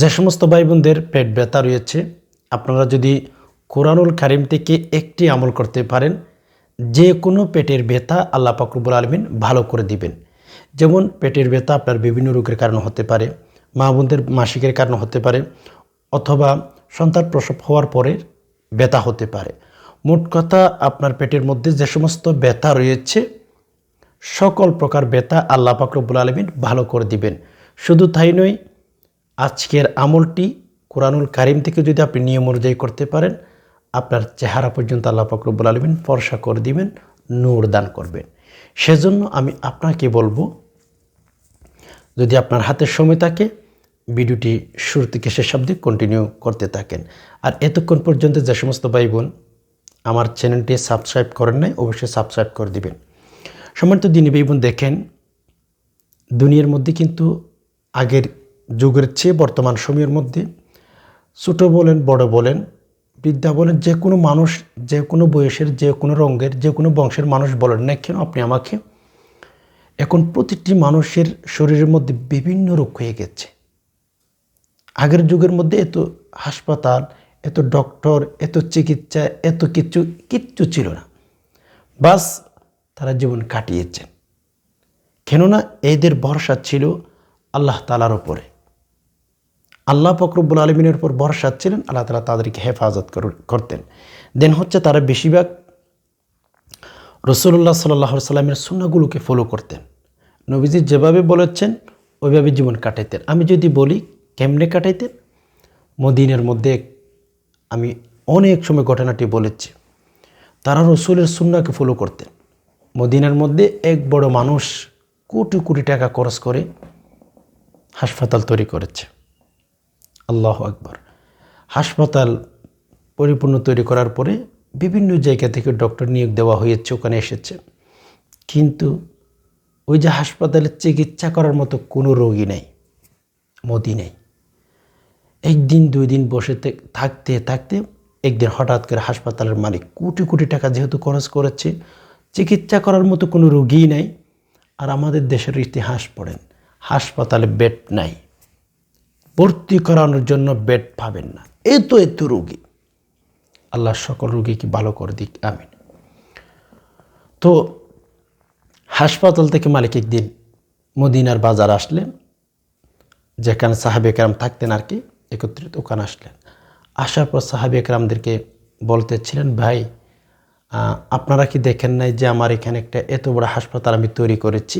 যে সমস্ত ভাই বোনদের পেট ব্যথা রয়েছে, আপনারা যদি কোরআনুল কারিম থেকে একটি আমল করতে পারেন, যে কোনো পেটের ব্যথা আল্লাহ পাকরুবুল আলমিন ভালো করে দিবেন। যেমন পেটের ব্যথা আপনার বিভিন্ন রোগের কারণে হতে পারে, মা বোনদের মাসিকের কারণে হতে পারে, অথবা সন্তান প্রসব হওয়ার পরে ব্যথা হতে পারে। মোট কথা, আপনার পেটের মধ্যে যে সমস্ত ব্যথা রয়েছে, সকল প্রকার ব্যথা আল্লাহ পাকরবুল আলমিন ভালো করে দিবেন। শুধু তাই নয় আজকের আমলটি কোরআনুল কারিম থেকে যদি আপনি নিয়ম অনুযায়ী করতে পারেন, আপনার চেহারা পর্যন্ত আল্লাহ পাকরবুল আলমিন ফর্সা করে দিবেন, নূর দান করবেন। সেজন্য আমি আপনাকে বলব, যদি আপনার হাতের সময় থাকে, ভিডিওটি শুরু থেকে শেষ অব্দি কন্টিনিউ করতে থাকেন। আর এতক্ষণ পর্যন্ত যে সমস্ত ভাই বোন আমার চ্যানেলটি সাবস্ক্রাইব করেন নাই, অবশ্যই সাবস্ক্রাইব করে দিবেন। সম্মানিত দিনী ভাই বোন দেখেন, দুনিয়ার মধ্যে কিন্তু আগের যুগের চেয়ে বর্তমান সময়ের মধ্যে ছোটো বলেন, বড় বলেন, বৃদ্ধা বলেন, যে কোনো মানুষ, যে কোনো বয়সের, যে কোনো রঙের, যে কোনো বংশের মানুষ বলেন না কেন আপনি আমাকে, এখন প্রতিটি মানুষের শরীরের মধ্যে বিভিন্ন রোগ হয়ে গেছে। আগের যুগের মধ্যে এত হাসপাতাল, এত ডক্টর, এত চিকিৎসা, এত কিছু কিচ্ছু ছিল না। বাস তারা জীবন কাটিয়েছেন। কেননা এদের ভরসা ছিল আল্লাহ তালার ওপরে আল্লাহ ফকরবুল আলমিনের উপর ভরসা ছিলেন, আল্লাহ তালা তাদেরকে হেফাজত করতেন। দেন হচ্ছে তারা বেশিরভাগ রসুল্লাহ সাল্লাহ সাল্লামের সুন্নাগুলোকে ফলো করতেন। নবীজি যেভাবে বলেছেন, ওইভাবে জীবন কাটাইতেন। আমি যদি বলি কেমনে কাটাইতেন? মদিনের মধ্যে আমি অনেক সময় ঘটনাটি বলেছি। তারা রসুলের সুন্নাকে ফলো করতেন। মদিনার মধ্যে এক বড় মানুষ কোটি কোটি টাকা খরচ করে হাসপাতাল তৈরি করেছে। আল্লাহ আকবর। হাসপাতাল পরিপূর্ণ তৈরি করার পরে বিভিন্ন জায়গা থেকে ডক্টর নিয়োগ দেওয়া হয়েছে, ওখানে এসেছে। কিন্তু ওই যে হাসপাতালে চিকিৎসা করার মতো কোনো রোগী নেই মদি নেই। একদিন, দুই দিন বসে থাকতে থাকতে একদিন হঠাৎ করে হাসপাতালের মালিক কোটি কোটি টাকা যেহেতু খরচ করেছে, চিকিৎসা করার মতো কোনো রোগী নাই। আর আমাদের দেশের ইতিহাস পড়েন, হাসপাতালে বেড নাই। ভর্তি করানোর জন্য বেড পাবেন না। এত এত রুগী। আল্লাহ সকল রোগীকে ভালো করে দিক, আমিন। তো হাসপাতাল থেকে মালিক একদিন মদিনার বাজার আসলেন, যেখানে সাহাবে একরাম থাকতেন আর কি, একত্রিত ওখানে আসলেন। আসার পর সাহাবে একরামদেরকে বলতেছিলেন, ভাই আপনারা কি দেখেন নাই যে আমার এখানে একটা এত বড় হাসপাতাল আমি তৈরি করেছি?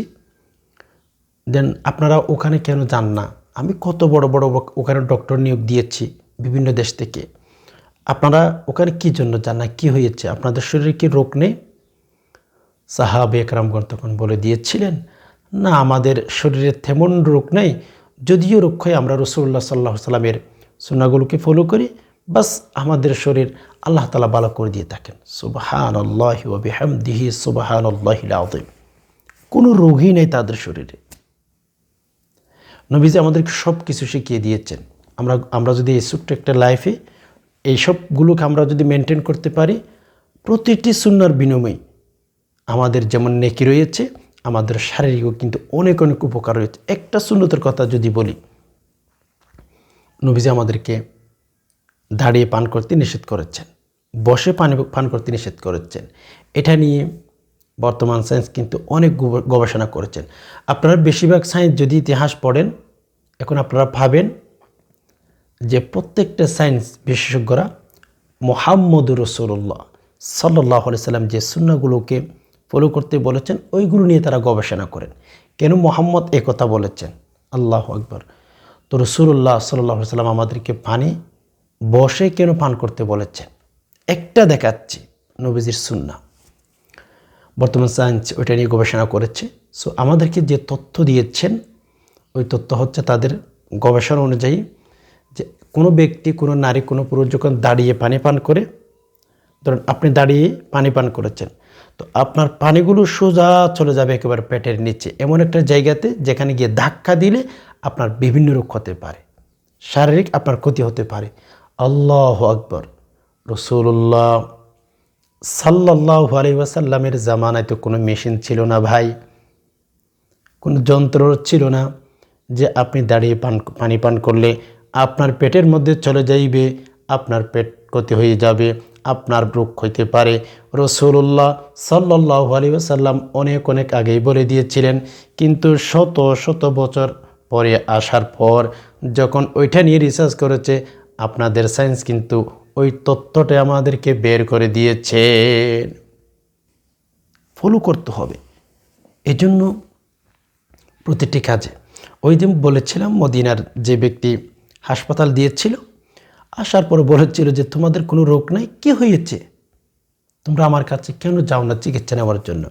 দেন আপনারা ওখানে কেন যান না? আমি কত বড় বড় ওখানে ডক্টর নিয়োগ দিয়েছি বিভিন্ন দেশ থেকে। আপনারা ওখানে কি জন্য যান না? কী হয়েছে? আপনাদের শরীরে কি রোগ নেই? সাহাবে একরামগণ তখন বলে দিয়েছিলেন, না, আমাদের শরীরে তেমন রোগ নেই, যদিও রোগ হয়, আমরা রসুল্লাহ সাল্লাহ সাল্লামের সুনাগুলোকে ফলো করি, বাস আমাদের শরীর আল্লাহ তালা ভালো করে দিয়ে থাকেন। সুবাহান আল্লাহ বিহামদিহি সুবাহান আল্লাহ কোনো রোগই নেই তাদের শরীরে। নবীজি আমাদেরকে সব কিছু শিখিয়ে দিয়েছেন। আমরা আমরা যদি এই ছোট্ট একটা লাইফে এই সবগুলোকে আমরা যদি মেনটেন করতে পারি, প্রতিটি সুন্নার বিনিময়ে আমাদের যেমন নেকি রয়েছে, আমাদের শারীরিকও কিন্তু অনেক অনেক উপকার রয়েছে। একটা সুন্নতের কথা যদি বলি, নবীজি আমাদেরকে দাঁড়িয়ে পান করতে নিষেধ করেছেন, বসে পানি, পান করতে নিষেধ করেছেন। এটা নিয়ে বর্তমান সায়েন্স কিন্তু অনেক গবেষণা করেছেন। আপনারা বেশিরভাগ সায়েন্স যদি ইতিহাস পড়েন, এখন আপনারা ভাবেন যে প্রত্যেকটা সায়েন্স বিশেষজ্ঞরা মোহাম্মদ রসুল্লাহ সাল্লাহ সাল্লাম যে সুন্নাগুলোকে ফলো করতে বলেছেন, ওইগুলো নিয়ে তারা গবেষণা করেন। কেন মোহাম্মদ এ কথা বলেছেন? আল্লাহ আকবর। তো রসুল্লাহ সাল্লাহ সাল্লাম আমাদেরকে পানি বসে কেন পান করতে বলেছেন? একটা দেখাচ্ছি নবীজির সুন্না বর্তমান সায়েন্স ওইটা নিয়ে গবেষণা করেছে। সো আমাদেরকে যে তথ্য দিয়েছেন, ওই তথ্য হচ্ছে তাদের গবেষণা অনুযায়ী যে কোনো ব্যক্তি, কোনো নারী, কোনো পুরুষ যখন দাঁড়িয়ে পানি পান করে, ধরুন আপনি দাঁড়িয়ে পানি পান করেছেন, তো আপনার পানিগুলো সোজা চলে যাবে একেবারে পেটের নিচে। এমন একটা জায়গাতে যেখানে গিয়ে ধাক্কা দিলে আপনার বিভিন্ন রোগ হতে পারে, শারীরিক আপনার ক্ষতি হতে পারে। আল্লাহ আকবর। রসুল্লাহ সাল্লাহ আলাইসাল্লামের জামানায় তো কোনো মেশিন ছিল না ভাই। কোনো যন্ত্র ছিল না যে আপনি দাঁড়িয়ে পান, পানি পান করলে আপনার পেটের মধ্যে চলে যাইবে, আপনার পেট ক্ষতি হয়ে যাবে, আপনার রোগ হইতে পারে। রসুল্লাহ সাল্লাহ আলী সাল্লাম অনেক অনেক আগেই বলে দিয়েছিলেন, কিন্তু শত শত বছর পরে আসার পর যখন ওইটা নিয়ে রিসার্চ করেছে, আপনাদের সায়েন্স কিন্তু ওই তথ্যটা আমাদেরকে বের করে দিয়েছে ফলো করতে হবে। এজন্য প্রতিটি কাজে। ওই দিন বলেছিলাম, মদিনার যে ব্যক্তি হাসপাতাল দিয়েছিল, আসার পরে বলেছিল যে, তোমাদের কোনো রোগ নাই? কি হয়েছে? তোমরা আমার কাছে কেন যাও না চিকিৎসা নেওয়ার জন্য?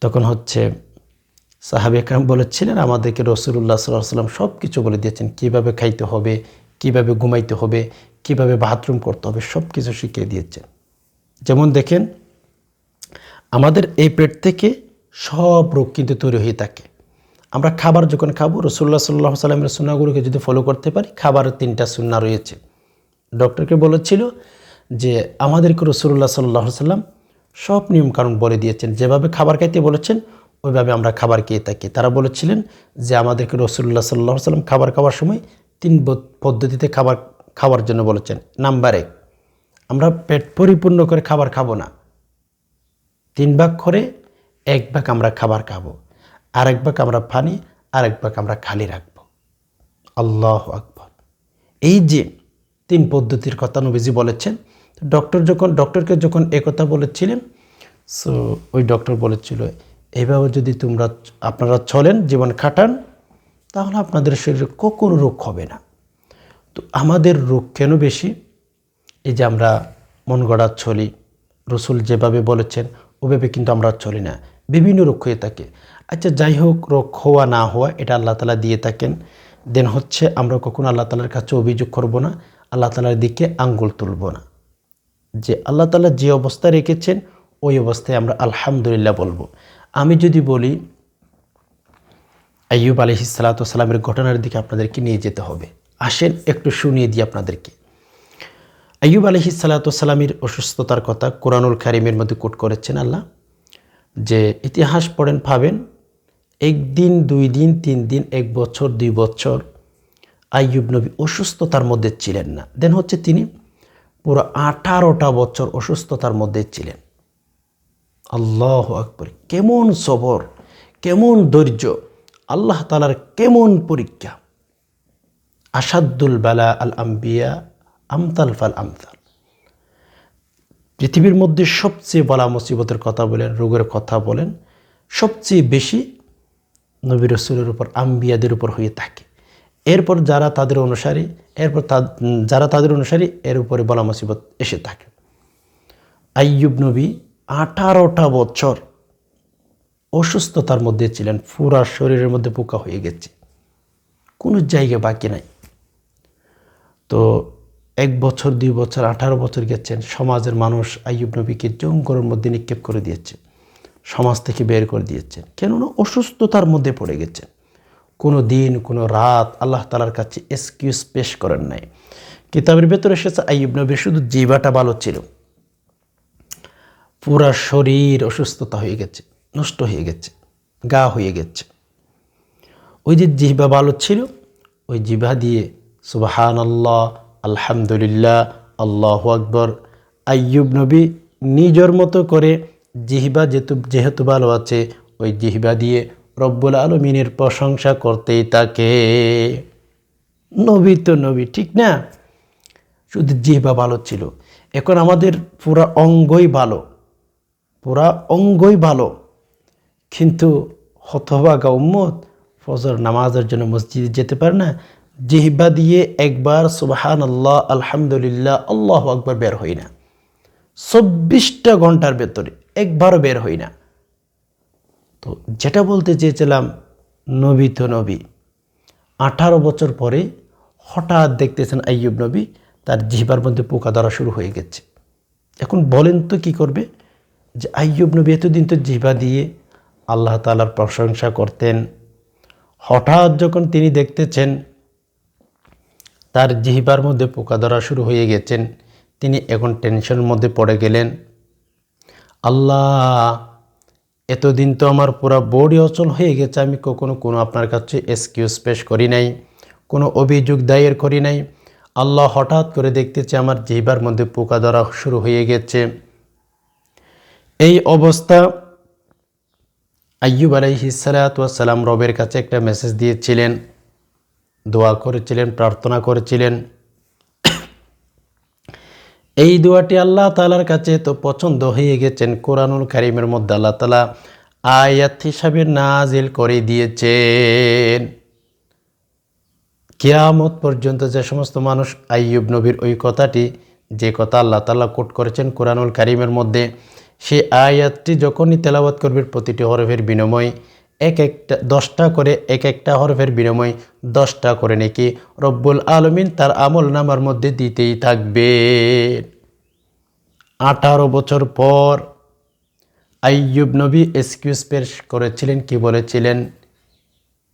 তখন হচ্ছে সাহাবি একরাম বলেছিলেন, আমাদেরকে রসুল্লাহ সাল্লাহ সাল্লাম সব কিছু বলে দিয়েছেন। কীভাবে খাইতে হবে? কীভাবে ঘুমাইতে হবে? কীভাবে বাথরুম করতে হবে সব কিছু শিখিয়ে দিয়েছেন যেমন দেখেন, আমাদের এই পেট থেকে সব রোগ কিন্তু তৈরি হয়ে থাকে। আমরা খাবার যখন খাব রসুল্লাহ সাল্লাহ সাল্লামের সুন্নাগুলোকে যদি ফলো করতে পারি, খাবারের তিনটা সুন্না রয়েছে। ডক্টরকে বলেছিল যে, আমাদেরকে রসুল্লাহ সাল্লাহ সাল্লাম সব নিয়মকানুন বলে দিয়েছেন। যেভাবে খাবার খাইতে বলেছেন, ওইভাবে আমরা খাবার খেয়ে থাকি। তারা বলেছিলেন যে, আমাদেরকে রসুল্লাহ সাল্লাহ সাল্লাম খাবার খাওয়ার সময় তিন পদ্ধতিতে খাবার খাওয়ার জন্য বলেছেন, নাম্বার এক আমরা পেট পরিপূর্ণ করে খাবার খাব না। তিন ভাগ করে এক ভাগ আমরা খাবার খাব, আরেক ভাগ আমরা পানি, আরেক ভাগ আমরা খালি রাখব। আল্লাহ আকবর। এই যে তিন পদ্ধতির কথা নবীজি বলেছেন ডক্টর যখন ডক্টরকে যখন একথা বলেছিলেন সো ওই ডক্টর বলেছিল এইভাবে যদি তোমরা, আপনারা চলেন, জীবন খাটান, তাহলে আপনাদের শরীরে কখনো রোগ হবে না। তো আমাদের রোগ কেন বেশি? এই যে আমরা মন গড়া চলি, রসুল যেভাবে বলেছেন, ওভাবে কিন্তু আমরা চলি না। বিভিন্ন রোগ হয়ে থাকে। আচ্ছা যাই হোক, রোগ হওয়া না হওয়া, এটা আল্লাহ তালা দিয়ে থাকেন। দেন হচ্ছে, আমরা কখনো আল্লাহ তালার কাছে অভিযোগ করব না, আল্লাহ তালার দিকে আঙ্গুল তুলব না। যে আল্লাহ তালা যে অবস্থায় রেখেছেন, ওই অবস্থায় আমরা আলহামদুলিল্লাহ বলব। আমি যদি বলি, আইয়ুব আলি সালাতামের ঘটনার দিকে আপনাদেরকে নিয়ে যেতে হবে। আসেন, একটু শুনিয়ে দিই আপনাদেরকে। আইয়ুব আলহি সালাতামের অসুস্থতার কথা কোরআনুল কারিমের মধ্যে কোট করেছেন আল্লাহ, যে ইতিহাস পড়েন পাবেন একদিন, দুই দিন, তিন দিন, এক বছর, দুই বছর আইয়ুব নবী অসুস্থতার মধ্যে ছিলেন না। দেন হচ্ছে তিনি পুরো আঠারোটা বছর অসুস্থতার মধ্যে ছিলেন। আল্লাহ আকবর, কেমন সবর, কেমন ধৈর্য, আল্লাহ তালার কেমন পরীক্ষা। আসাদুল বালা আল আম্বিয়া আমতাল ফাল আমতাল। পৃথিবীর মধ্যে সবচেয়ে বলা মুসিবতের কথা বলেন, রোগের কথা বলেন, সবচেয়ে বেশি নবী রসুলের উপর, আম্বিয়াদের উপর হয়ে থাকে। এরপর যারা তাদের অনুসারী, এরপর যারা তাদের অনুসারী, এর উপরে বলা মুসিবত এসে থাকে। আইয়ুব নবী আঠারোটা বছর অসুস্থতার মধ্যে ছিলেন, পুরা শরীরের মধ্যে পোকা হয়ে গেছে। কোনো জায়গা বাকি নাই। তো এক বছর, দুই বছর, আঠারো বছর গেছেন, সমাজের মানুষ আইয়ুব নবীকে জঙ্গলের মধ্যে নিক্ষেপ করে দিয়েছে, সমাজ থেকে বের করে দিয়েছেন কেননা অসুস্থতার মধ্যে পড়ে গেছেন কোনো দিন, কোনো রাত আল্লাহ তালার কাছে এক্সকিউজ পেশ করেন নাই। কিতাবের ভেতরে এসেছে, আইয়ুব নবীর শুধু জিবাটা ভালো ছিল। পুরা শরীর অসুস্থতা হয়ে গেছে, নষ্ট হয়ে গেছে, গা হয়ে গেছে। ওই যে জিহ্বা ভালো ছিল, ওই জিহ্বা দিয়ে সুবাহান আল্লাহ আলহামদুলিল্লাহ, আল্লাহ আকবর। আইয়ুব নবী নিজের মতো করে জিহ্বা যেহেতু যেহেতু ভালো আছে, ওই জিহিবা দিয়ে রব্বুল আলমিনের প্রশংসা করতেই তাকে। নবী তো নবী, ঠিক না? শুধু জিহ্বা ভালো ছিল। এখন আমাদের পুরা অঙ্গই ভালো। পুরা অঙ্গই ভালো। কিন্তু হতভাগা উম্মত ফজর নামাজের জন্য মসজিদে যেতে পারে না জিহ্বা দিয়ে একবার সুবাহান আল্লাহ আলহামদুলিল্লাহ, আল্লাহ আকবার বের হই না। চব্বিশটা ঘণ্টার ভেতরে একবারও বের হই না। তো যেটা বলতে চেয়েছিলাম, নবী তো নবী। আঠারো বছর পরে হঠাৎ দেখতেছেন আইয়ুব নবী, তার জিহ্বার মধ্যে পোকা ধরা শুরু হয়ে গেছে। এখন বলেন তো কি করবে? যে আইয়ুব নবী এতদিন তো জিহ্বা দিয়ে আল্লাহ তালার প্রশংসা করতেন। হঠাৎ যখন তিনি দেখতেছেন তার জিহ্বার মধ্যে পোকা ধরা শুরু হয়ে গেছেন। তিনি এখন টেনশনের মধ্যে পড়ে গেলেন। আল্লাহ, এতদিন তো আমার পুরো বডি অচল হয়ে গেছে। আমি কখনো কোনো আপনার কাছে এক্সকিউজ পেশ করি নাই, কোনো অভিযোগ দায়ের করি নাই। আল্লাহ হঠাৎ করে দেখতেছে আমার জিহ্বার মধ্যে পোকা ধরা শুরু হয়ে গেছে। এই অবস্থা আയ്যুব আলাইহিসালাম রবের কাছে একটা মেসেজ দিয়েছিলেন। দোয়া করেছিলেন, প্রার্থনা করেছিলেন। এই দোয়াটি আল্লাহ তালার কাছে তো পছন্দ হয়ে গেছেন। কোরআনুল কারিমের মধ্যে আল্লাহ তালা আয়াত হিসাবে নাজিল করে দিয়েছেন। কিয়ামত পর্যন্ত যে সমস্ত মানুষ আইয়ুব নবীর ওই কথাটি, যে কথা আল্লাহ তাল্লাহ কোট করেছেন কোরআনুল কারিমের মধ্যে, সেই আয়াতটি যখনই তেলাওয়াত করবে প্রতিটি হরফের বিনিময় এক একটা, দশটা করে এক একটা হরফের বিনিময় দশটা করে নাকি। রব্বুল আলমিন তার আমল নামার মধ্যে দিতেই থাকবে। আঠারো বছর পর আইয়ুব নবী এক্সকিউজ পেশ করেছিলেন, কি বলেছিলেন?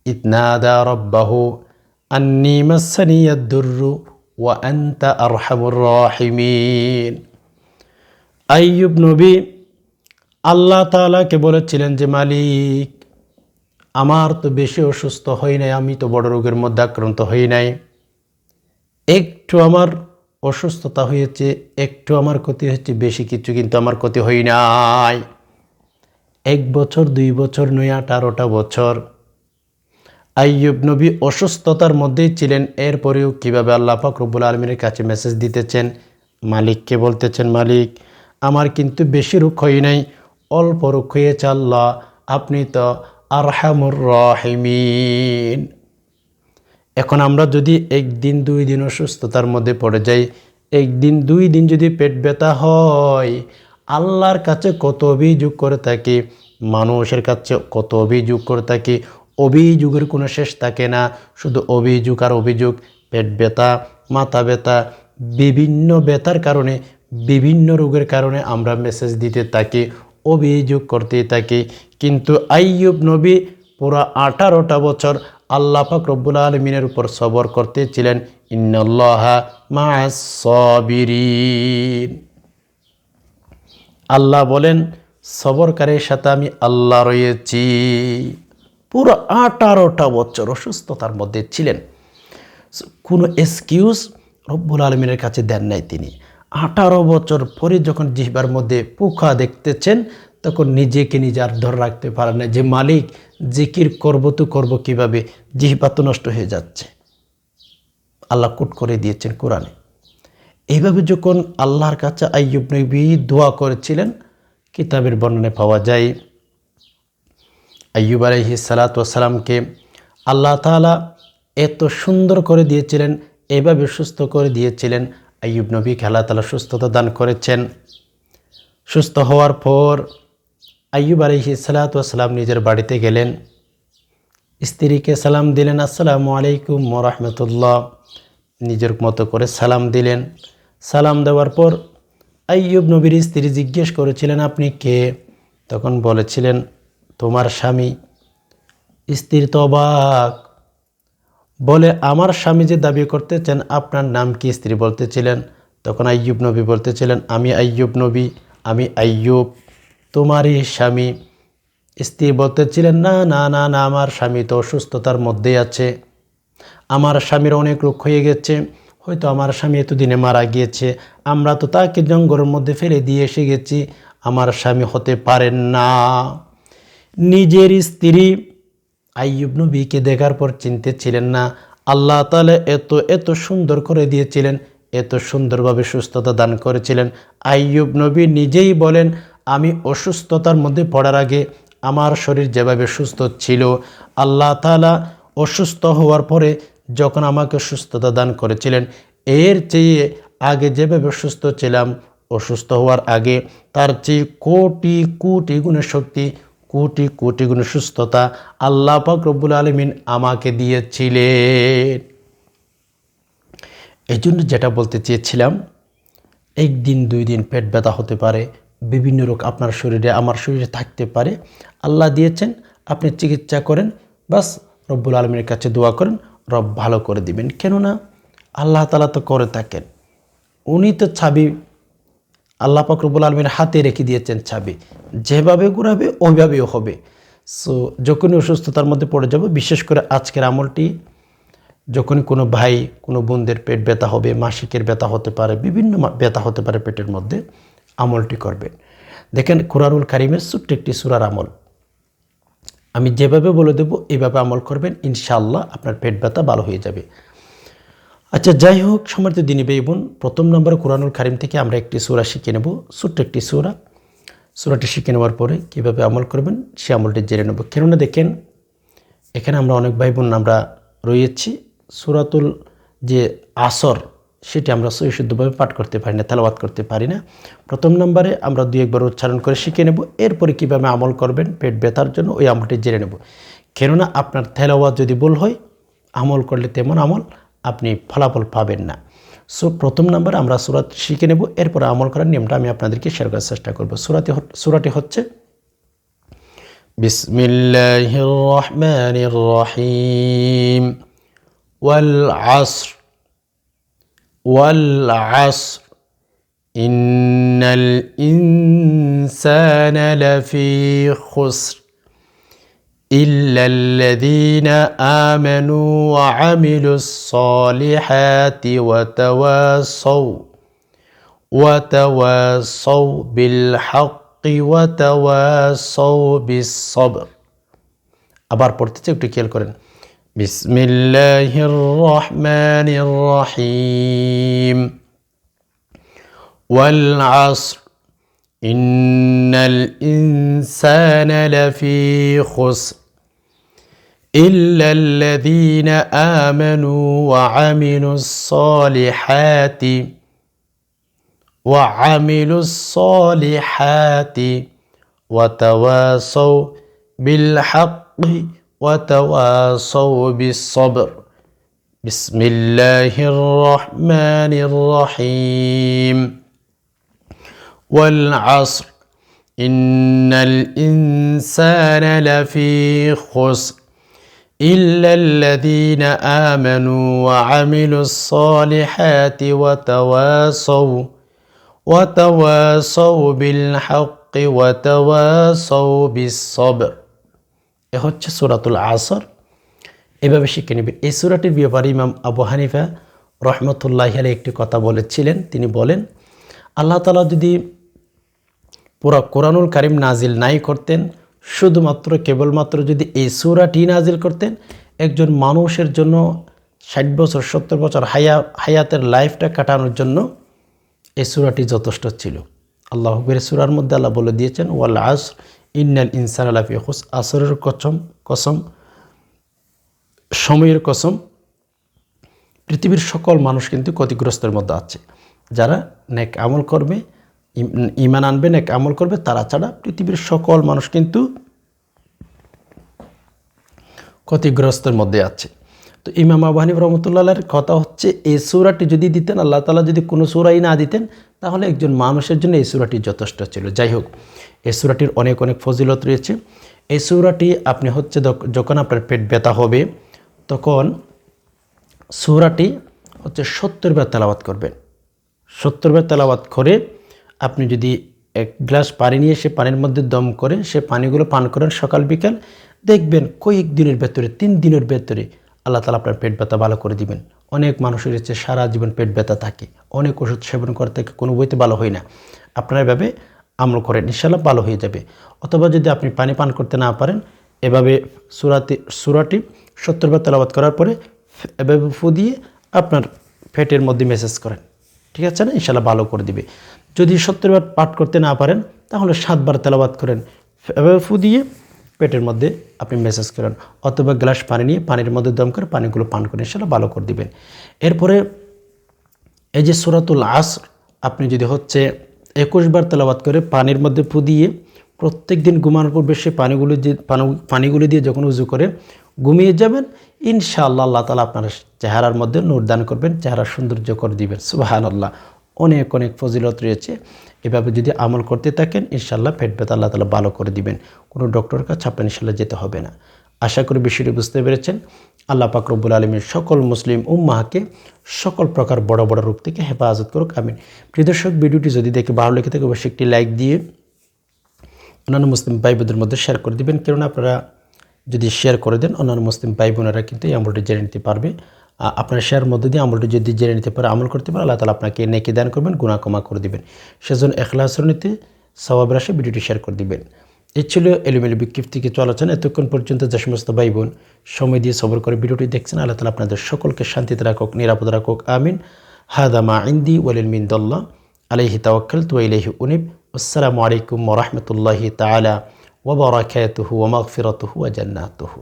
ইতনাদা রব্বাহু আন্নি মাসানিয়াদ্দুররু ওয়া আনতা আরহামুর রাহিমিন। আইয়ুব নবী আল্লাহ তাআলাকে বলেছিলেন যে, মালিক আমার তো বেশি অসুস্থ হই নাই, আমি তো বড় রোগের মধ্যে আক্রান্ত হই নাই। একটু আমার অসুস্থতা হয়েছে, একটু আমার ক্ষতি হচ্ছে বেশি কিছু কিন্তু আমার ক্ষতি হই নাই। এক বছর, দুই বছর নয়, আঠারোটা বছর। আইয়ুব নবী অসুস্থতার মধ্যেই ছিলেন, এরপরেও কীভাবে আল্লাহ পাক রব্বুল আলমীর কাছে মেসেজ দিতেছেন, মালিককে বলতেছেন, মালিক, আমার কিন্তু বেশি রোগ হয় নাই, অল্প রোগ হয়েছে আল্লাহ, আপনি তো আরহামুর রাহিমিন। এখন আমরা যদি একদিন, দুই দিন অসুস্থতার মধ্যে পড়ে যাই, একদিন, দুই দিন যদি পেট ব্যথা হয়, আল্লাহর কাছে কত অভিযোগ করে থাকি, মানুষের কাছে কত অভিযোগ করে থাকি, অভিযোগের কোনো শেষ থাকে না। শুধু অভিযোগ আর অভিযোগ, পেট ব্যথা, মাথা ব্যথা, বিভিন্ন ব্যথার কারণে, বিভিন্ন রোগের কারণে আমরা মেসেজ দিতে থাকি। অভিযোগ করতে থাকি। কিন্তু আইয়ুব নবী পুরো আঠারোটা বছর আল্লাহ পাক রব্বুল আলমিনের উপর সবর করতেছিলেন। ইন্নআল্লাহা মাসবিরিন আল্লাহ বলেন, সবরকারের সাথে আমি আল্লাহ রয়েছি। পুরো আঠারোটা বছর অসুস্থতার মধ্যে ছিলেন। কোনো এক্সকিউজ রব্বুল আলমিনের কাছে দেন নাই তিনি। আঠারো বছর পরে যখন জিহবার মধ্যে পোকা দেখতেছেন, তখন নিজেকে নিজে আর ধরে রাখতে পারে না যে, মালিক, জিকির করব তো করব কীভাবে? জিহবা তো নষ্ট হয়ে যাচ্ছে। আল্লাহ কুট করে দিয়েছেন কোরআনে। এইভাবে যখন আল্লাহর কাছে আইয়ুব নবী দোয়া করেছিলেন, কিতাবের বর্ণনে পাওয়া যায়, আইয়ুব আলহি সালাতামকে আল্লাহ তালা এত সুন্দর করে দিয়েছিলেন, এভাবে সুস্থ করে দিয়েছিলেন আইয়ুব নবীকে আল্লাহ তালা সুস্থতা দান করেছেন। সুস্থ হওয়ার পর আইয়ুব আলহি সালাতাম নিজের বাড়িতে গেলেন। স্ত্রীকে সালাম দিলেন, আসসালামু আলাইকুম রহমতুল্লাহ। নিজের মতো করে সালাম দিলেন। সালাম দেওয়ার পর আইয়ুব নবীর স্ত্রী জিজ্ঞেস করেছিলেন, আপনি কে? তখন বলেছিলেন, তোমার স্বামী। স্ত্রীর তো অবাক বলে, আমার স্বামী যে দাবি করতেছেন, আপনার নাম কি স্ত্রী বলতেছিলেন? তখন আইয়ুব নবী বলতেছিলেন, আমি আইয়ুব নবী, আমি আইয়ুব, তোমারই স্বামী স্ত্রী বলতেছিলেন, না না না না, আমার স্বামী তো অসুস্থতার মধ্যেই আছে। আমার স্বামীর অনেক রোগ হয়ে গেছে, হয়তো আমার স্বামী এতদিনে মারা গিয়েছে। আমরা তো তাকে জঙ্গলের মধ্যে ফেলে দিয়ে এসে গেছি, আমার স্বামী হতে পারেন না। নিজের স্ত্রী আইয়ুব নবীকে দেখার পর চিনতে ছিলেন না। আল্লাহ তালে এত এত সুন্দর করে দিয়েছিলেন, এত সুন্দরভাবে সুস্থতা দান করেছিলেন। আইয়ুব নবী নিজেই বলেন, আমি অসুস্থতার মধ্যে পড়ার আগে আমার শরীর যেভাবে সুস্থ ছিল, আল্লাহ তালা অসুস্থ হওয়ার পরে যখন আমাকে সুস্থতা দান করেছিলেন, এর চেয়ে আগে যেভাবে সুস্থ ছিলাম, অসুস্থ হওয়ার আগে তার চেয়ে কোটি কোটি গুণের শক্তি কোটি কোটি গুণ সুস্থতা আল্লাহ পাক রব্বুল আলমিন আমাকে দিয়েছিলেন। এই জন্য যেটা বলতে চেয়েছিলাম, একদিন, দুই দিন পেট ব্যথা হতে পারে, বিভিন্ন রোগ আপনার শরীরে, আমার শরীরে থাকতে পারে, আল্লাহ দিয়েছেন, আপনি চিকিৎসা করেন, বাস রব্বুল আলমীর কাছে দোয়া করেন, রব ভালো করে দিবেন। কেননা আল্লাহ তালা তো করে থাকেন, উনি তো ছাবি আল্লাহ পাকরবুল আলমীর হাতে রেখে দিয়েছেন ছাবি। যেভাবে ঘুরাবে, ওইভাবেও হবে। সো যখনই অসুস্থতার মধ্যে পড়ে যাব, বিশেষ করে আজকের আমলটি যখন কোনো ভাই, কোনো বোনদের পেট ব্যথা হবে, মাসিকের ব্যথা হতে পারে, বিভিন্ন ব্যথা হতে পারে পেটের মধ্যে, আমলটি করবেন দেখেন কোরআনুল কারিমের ছোট্ট একটি সুরার আমল। আমি যেভাবে বলে দেবো এইভাবে আমল করবেন, ইনশাআল্লাহ আপনার পেট ব্যথা ভালো হয়ে যাবে। আচ্ছা যাই হোক সমর্থ দিনী বেই বোন, প্রথম নম্বরে কোরআনুল কারিম থেকে আমরা একটি সুরা শিখে নেব, ছোট্ট একটি সুরা। সুরাটি শিখে নেওয়ার পরে কীভাবে আমল করবেন, সে আমলটি জেনে নেব। কেননা দেখেন, এখানে আমরা অনেক ভাই বোন আমরা রয়েছি, সুরাতুল যে আসর, সেটি আমরা সহিশুদ্ধভাবে পাঠ করতে পারি না তেলাবাত করতে পারি না। প্রথম নম্বরে আমরা দুই একবার উচ্চারণ করে শিখে নেব, এরপরে কীভাবে আমল করবেন, পেট ব্যথার জন্য ওই আমলটি জেনে নেব। কেননা আপনার তেলাওয়াত যদি ভুল হয়, আমল করলে তেমন আমল আপনি ফলাফল পাবেন না। সো, প্রথম নাম্বার আমরা সুরাত শিখে নেব। এরপর আমল করার নিয়মটা আমি আপনাদেরকে শেয়ার করার চেষ্টা করব। সুরাতে সুরাটি হচ্ছে বিসমিল্লাহির রহমানির রহিম ওয়াল আসর ওয়াল আসর ইন্নাল ইনসানা লাফি খুসর। إلا الذين آمنوا وعملوا الصالحات وتواصوا وتواصوا بالحق وتواصوا بالصبر আবার পড়তেছে একটু খেয়াল করেন বিসমিল্লাহির রহমানির রহিম ওয়াল আসর إن الإنسان لفي خسر إلا الذين آمنوا وعملوا الصالحات وعملوا الصالحات وتواصوا بالحق وتواصوا بالصبر بسم الله الرحمن الرحيم والعصر إن الإنسان لفي خسر إلا الذين آمنوا وعملوا الصالحات وتواصوا وتواصوا بالحق وتواصوا بالصبر এ হচ্ছে সুরাতুল আসর এভাবে শিখে নেবেন এই সুরাটির ব্যাপারে ইমাম আবু হানিফা রহমতুল্লাহ আলী একটি কথা বলেছিলেন তিনি বলেন আল্লাহ তালা যদি পুরা কোরআনুল কারিম নাজিল নাই করতেন, শুধুমাত্র, কেবলমাত্র যদি এই সুরাটি নাজিল করতেন, একজন মানুষের জন্য ষাট বছর, সত্তর বছর হায়া, হায়াতের লাইফটা কাটানোর জন্য এই সুরাটি যথেষ্ট ছিল। আল্লাহ হকবের সুরার মধ্যে আল্লাহ বলে দিয়েছেন, ওয়াল আস ইন্নাল ইনসান আলাফি হুস আসরের কসম কসম, সময়ের কসম। পৃথিবীর সকল মানুষ কিন্তু ক্ষতিগ্রস্তের মধ্যে আছে, যারা নেক আমল করবে ইমান আনবে, নেক আমল করবে, তারা ছাড়া পৃথিবীর সকল মানুষ কিন্তু ক্ষতিগ্রস্তের মধ্যে আছে। তো ইমাম আবু হানিফ রহমতুল্লাহের কথা হচ্ছে, এই সুরাটি যদি দিতেন, আল্লাহ তালা যদি কোনো সুরাই না দিতেন, তাহলে একজন মানুষের জন্য এই সুরাটি যথেষ্ট ছিল। যাই হোক, এই সুরাটির অনেক অনেক ফজিলত রয়েছে। এই সুরাটি আপনি হচ্ছে যখন আপনার পেট ব্যথা হবে, তখন সুরাটি হচ্ছে সত্তর বার তেলাওয়াত করবেন। সত্তর বার তেলাওয়াত করে আপনি যদি এক গ্লাস পানি নিয়ে সে পানির মধ্যে দম করে সে পানিগুলো পান করেন সকাল, বিকাল, দেখবেন কয়েক দিনের ভেতরে, তিন দিনের ভেতরে আল্লাহ তালা আপনার পেট ব্যথা ভালো করে দিবেন। অনেক মানুষের হচ্ছে সারা জীবন পেট ব্যথা থাকে। অনেক ওষুধ সেবন করে থাকে, কোনো বইতে ভালো হয় না। আপনারা এভাবে আমল করেন ইনশাল্লাহ ভালো হয়ে যাবে। অথবা যদি আপনি পানি পান করতে না পারেন, এভাবে সুরাতে, সুরাটি সত্তর বার তেলাবাত করার পরে এভাবে ফু দিয়ে আপনার ফ্যাটের মধ্যে মেসেজ করেন। ঠিক আছে না? ইনশাল্লাহ ভালো করে দিবে। যদি সত্তর বার পাঠ করতে না পারেন, তাহলে সাতবার তেলাবাত করেন। এভাবে ফু দিয়ে পেটের মধ্যে আপনি মেসেজ করেন, অথবা গ্লাস পানি নিয়ে পানির মধ্যে দম করে পানিগুলো পান করে সেটা ভালো করে দিবেন। এরপরে এই যে সুরাতুল আসর, আপনি যদি হচ্ছে একুশ বার তেলাবাত করে পানির মধ্যে ফু দিয়ে প্রত্যেক দিন ঘুমানোর পূর্বে সে পানিগুলো পানি- পানিগুলো দিয়ে যখন উজু করে ঘুমিয়ে যাবেন, ইনশাআল্লাহ আল্লাহ তালা আপনার চেহারার মধ্যে নূর দান করবেন চেহারা সৌন্দর্য করে দিবেন। সুবাহান আল্লাহ অনেক অনেক ফজিলত রয়েছে। এভাবে যদি আমল করতে থাকেন ইনশাল্লাহ পেট ব্যথা আল্লাহ তালা ভালো করে দিবেন। কোনো ডক্টরের কাছে আপনার ইনশাল্লাহ যেতে হবে না। আশা করি বিষয়টি বুঝতে পেরেছেন। আল্লাহ পাকরবুল আলমীর সকল মুসলিম উম্মাহকে সকল প্রকার বড় বড় রূপ থেকে হেফাজত করুক, আমিন। প্রিয় দর্শক, ভিডিওটি যদি দেখে ভালো লেগে থাকে, অবশ্যই একটি লাইক দিয়ে অন্যান্য মুসলিম ভাই বোনদের মধ্যে শেয়ার করে দিবেন। কেননা আপনারা যদি শেয়ার করে দেন, অন্যান্য মুসলিম ভাই বোনেরা কিন্তু এই আমলটি জেনে নিতে পারবে। আপনার শেয়ার মধ্যে দিয়ে আমলটি যদি জেনে নিতে পারে, আমল করতে পারে, আল্লাহ তালা আপনাকে নেকি দান করবেন গুণা ক্ষমা করে দিবেন। সেজন্য এখলাসের নীতি সবাব রাশি ভিডিওটি শেয়ার করে দিবেন। এই ছিল এলিমেলি বিক্ষিপ্তি কিছু আলোচনা। এতক্ষণ পর্যন্ত যে সমস্ত ভাই বোন সময় দিয়ে সবর করে ভিডিওটি দেখছেন, আল্লাহ তালা আপনাদের সকলকে শান্তিতে রাখুক, নিরাপদ রাখুক, আমিন। হাদা মা ইন্দি ওয়ালিল মিন্দল্লাহ আলাইহি তাওয়াক্কাল তু ইলাইহি উনিব। আসসালামু আলাইকুম ওয়া রাহমাতুল্লাহি তাআলা ওয়া বারাকাতুহু ওয়া মাগফিরাতুহু ওয়া জান্নাতুহু।